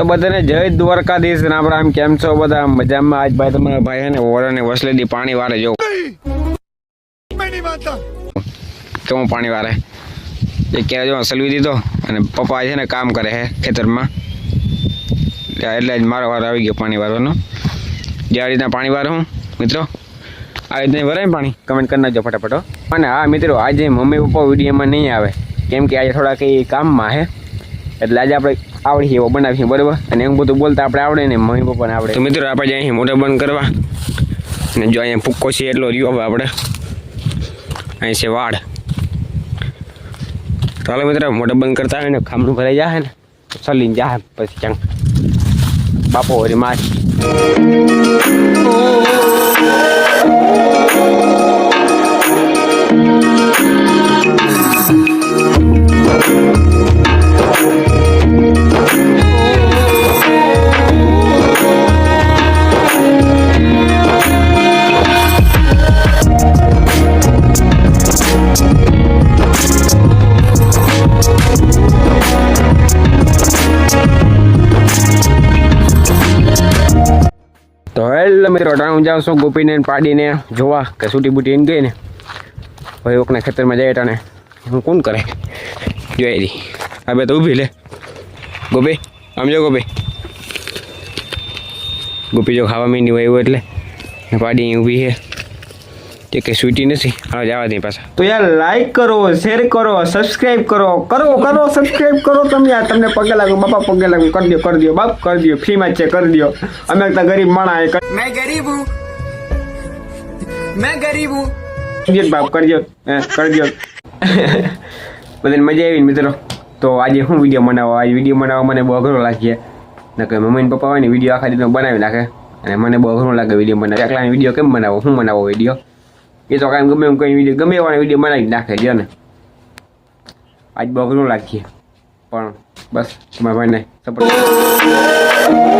તો બધાને જય દ્વારકાધીશ રામ રામ કેમ છો બધા? મજામાં? આજ ભાઈ તમારા ભાઈ હે ને ઓરને પાણી વારે, જો. તો હું પાણી વારે. એ ક્યારે જો, સલવી દીધો અને પપ્પા છે ને કામ કરે છે ખેતરમાં. એટલે જ મારો વાર આવી ગયો પાણી વારવાનો. જે આ રીતના પાણી વારું હું, મિત્રો? આ રીતના ભરાય પાણી? કમેન્ટ કરી નાખજો ફટાફટ અને હા, મિત્રો, આજે મમ્મી પપ્પા વિડીયોમાં નહીં આવે. કેમ કે આજે થોડા કંઈ કામમાં હે એટલે આજે આપણે આવડી એવો બનાવીએ બરાબર? અને એમ બધું બોલતા આપણે આવડે ને મમ્મી પપ્પાને આવડે. તો મિત્રો આપણે જાય મોટા બંધ કરવા. અને જો અહીંયા ફૂક્કો છે એટલો રહ્યો હવે આપણે. અહીં છે વાડ તો હાલો મિત્રો મોઢા બંધ કરતા હોય ને ખામણું ભરાઈ જાય ને ચલીને જાય પછી ક્યાંક. બાપો વરી માર. તો હેલો મિત્રો હું જાઉં છું ગોપીને પાડીને જોવા કે સૂટી બૂટી એમ ગઈ ને ભાઈ ઓકના ખેતરમાં જાય ટાણે. હું કોણ કરે? જોઈ રહી હા બે તો ઊભી લે. ગોપી, આમ જો ગોપી. ગોપી જો ખાવા માંડી હોય એવું એટલે. પાડી ઊભી છે. તે કંઈ છૂટી નથી હવે જવા દે પાછા. તો યાર લાઈક કરો શેર કરો સબસ્ક્રાઈબ કરો કરો કરો સબસ્ક્રાઈબ કરો તમે યાર તમને પગે લાગો બાપા પગે લાગો કરી દો કરી દો બાપ કરી દો ફ્રીમાં છે કરી દો અમે તો ગરીબ માણા મેં ગરીબ મેં ગરીબ હું. કરી બાપ કરી દો કરી દો બધી મજા આવી મિત્રો? તો આજે હું વીડિયો બનાવો? આજે વીડિયો બનાવવા મને બહુ અઘરો લાગીએ નકર મમ્મી ને પપ્પા હોય ને વીડિયો આખા દીધો બનાવી નાખે. અને મને બહુ અઘરું લાગે વીડિયો બનાવે એકલા વીડિયો કેમ બનાવો? હું બનાવો વીડિયો એ તો કાંઈ ગમે એમ કોઈ વીડિયો ગમે એવાનો વીડિયો બનાવી નાખે જો ને આજ અઘરું લાગીએ પણ બસ તમારા ભાઈને સપોર્ટ